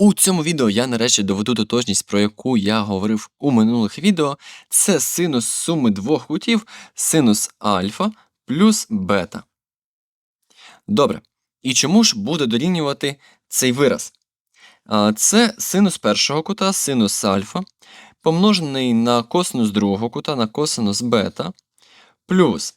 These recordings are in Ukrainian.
У цьому відео я нарешті доведу тотожність, про яку я говорив у минулих відео. Це синус суми двох кутів синус альфа плюс бета. Добре. І чому ж буде дорівнювати цей вираз? Це синус першого кута, синус альфа, помножений на косинус другого кута, на косинус бета, плюс.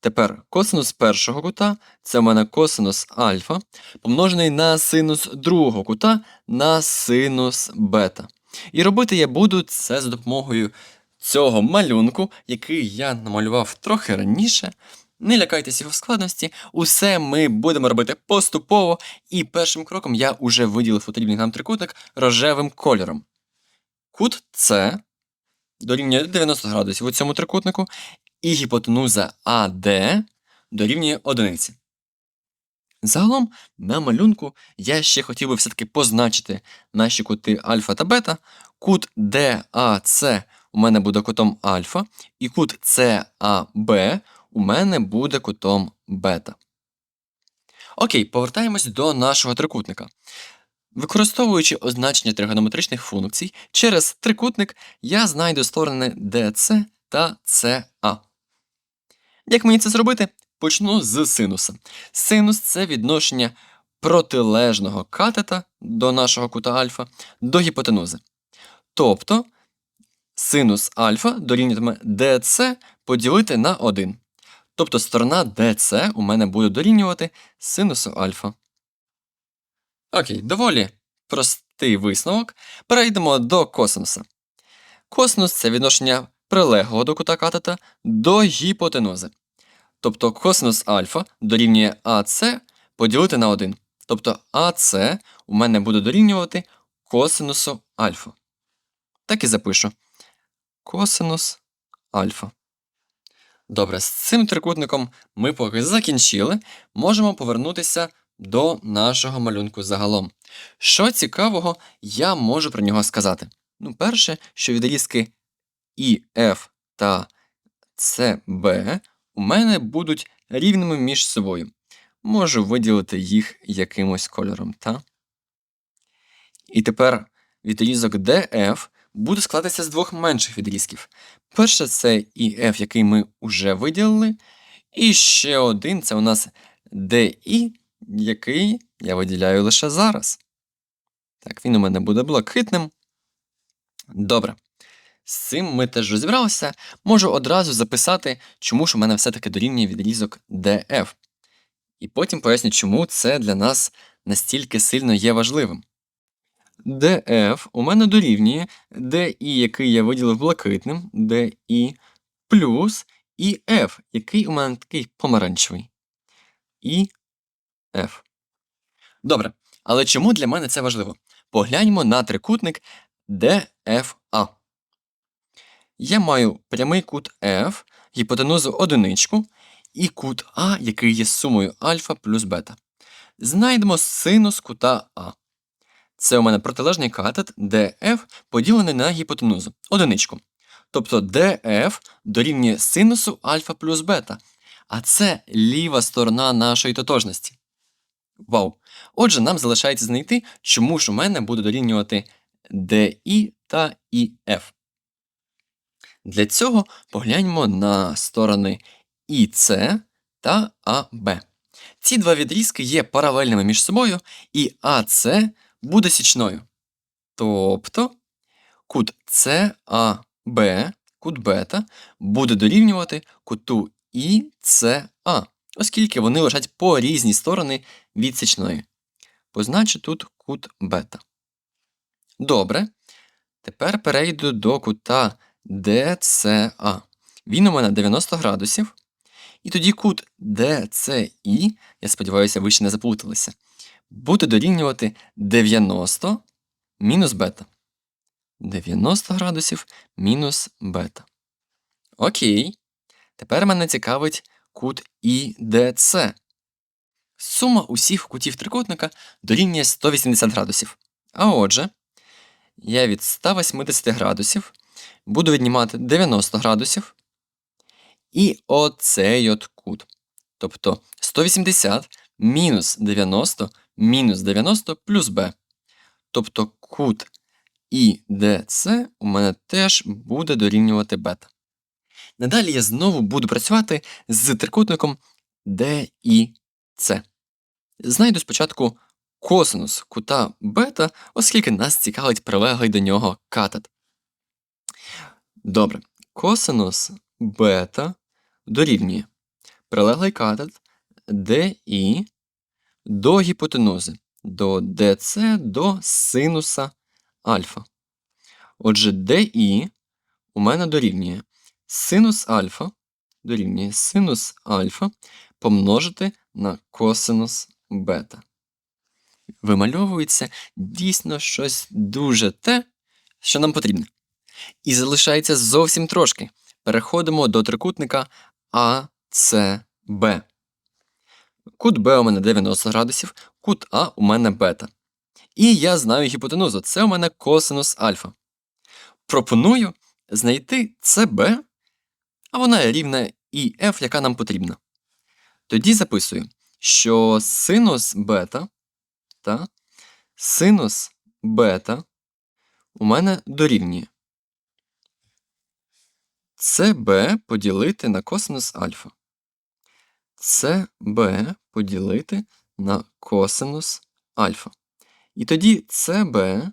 Тепер косинус першого кута це в мене косинус альфа, помножений на синус другого кута на синус бета. І робити я буду це за допомогою цього малюнку, який я намалював трохи раніше. Не лякайтеся його складності, усе ми будемо робити поступово, і першим кроком я уже виділив потрібний нам трикутник рожевим кольором. Кут С дорівнює 90 градусів у цьому трикутнику, і гіпотенуза АД дорівнює одиниці. Загалом, на малюнку я ще хотів би все-таки позначити наші кути альфа та бета. Кут DAC у мене буде кутом альфа, і кут CAB у мене буде кутом бета. Окей, повертаємось до нашого трикутника. Використовуючи означення тригонометричних функцій, через трикутник я знайду сторони DC та CA. Як мені це зробити? Почну з синуса. Синус це відношення протилежного катета до нашого кута альфа до гіпотенузи. Тобто синус альфа дорівнюватиме DC поділити на 1. Тобто сторона DC у мене буде дорівнювати синусу альфа. Окей, доволі простий висновок. Перейдемо до косинуса. Косинус це відношення прилеглого до кута катета до гіпотенузи. Тобто косинус альфа дорівнює АС поділити на 1. Тобто АС у мене буде дорівнювати косинусу альфа. Так і запишу. Косинус альфа. Добре, з цим трикутником ми поки закінчили. Можемо повернутися до нашого малюнку загалом. Що цікавого, я можу про нього сказати. Ну, перше, що відрізки ІФ та СБ у мене будуть рівними між собою. Можу виділити їх якимось кольором, та? І тепер відрізок DF буде складатися з двох менших відрізків. Перше це ІФ, який ми вже виділили. І ще один це у нас DI, який я виділяю лише зараз. Так, він у мене буде блакитним. Добре. З цим ми теж розібралися. Можу одразу записати, чому ж у мене все-таки дорівнює відрізок DF. І потім поясню, чому це для нас настільки сильно є важливим. DF у мене дорівнює DI, який я виділив блакитним, DI, плюс IF, який у мене такий помаранчевий. IF. Добре. Але чому для мене це важливо? Погляньмо на трикутник DFA. Я маю прямий кут F, гіпотенузу одиничку, і кут А, який є сумою альфа плюс бета. Знайдемо синус кута А. Це у мене протилежний катет DF поділений на гіпотенузу одиничку. Тобто DF дорівнює синусу альфа плюс бета. А це ліва сторона нашої тотожності. Вау! Отже, нам залишається знайти, чому ж у мене буде дорівнювати DI та IF. Для цього погляньмо на сторони ІС та АБ. Ці два відрізки є паралельними між собою, і АС буде січною. Тобто кут САБ, кут бета, буде дорівнювати куту ІСА, оскільки вони лежать по різні сторони від січної. Позначу тут кут бета. Добре. Тепер перейду до кута DCA. Він у мене 90 градусів. І тоді кут DCI, я сподіваюся, ви ще не заплуталися, буде дорівнювати 90 мінус бета. 90 градусів мінус бета. Окей. Тепер мене цікавить кут IDC. Сума усіх кутів трикутника дорівнює 180 градусів. А отже, я від 180 градусів буду віднімати 90 градусів. І оцей от кут. Тобто 180 мінус 90 мінус 90 плюс b. Тобто кут ІДЦ у мене теж буде дорівнювати бета. Надалі я знову буду працювати з трикутником DIC. Знайду спочатку косинус кута бета, оскільки нас цікавить прилеглий до нього катет. Добре, косинус бета дорівнює прилеглий катет DI до гіпотенузи, до DC до синуса альфа. Отже, DI у мене дорівнює синус альфа дорівнює синус альфа помножити на косинус бета. Вимальовується дійсно щось дуже те, що нам потрібне. І залишається зовсім трошки. Переходимо до трикутника АЦБ. Кут Б у мене 90 градусів, кут А у мене бета. І я знаю гіпотенузу. Це у мене косинус альфа. Пропоную знайти СБ, а вона рівна і F, яка нам потрібна. Тоді записую, що синус бета та синус бета у мене дорівнює CB поділити на косинус альфа. CB поділити на косинус альфа. І тоді CB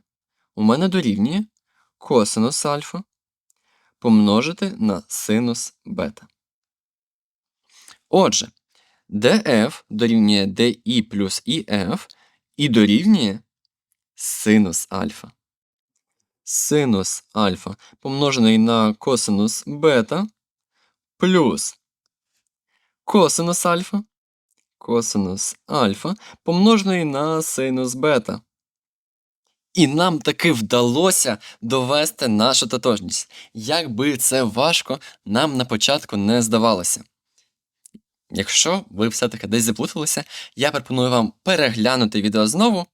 у мене дорівнює косинус альфа помножити на синус бета. Отже, DF дорівнює DI плюс IF і дорівнює синус альфа. Синус альфа помножений на косинус бета плюс косинус альфа, косинус альфа помножений на синус бета. І нам таки вдалося довести нашу тотожність. Як би це важко нам на початку не здавалося. Якщо ви все-таки десь заплуталися, я пропоную вам переглянути відео знову.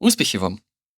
Успіхів вам!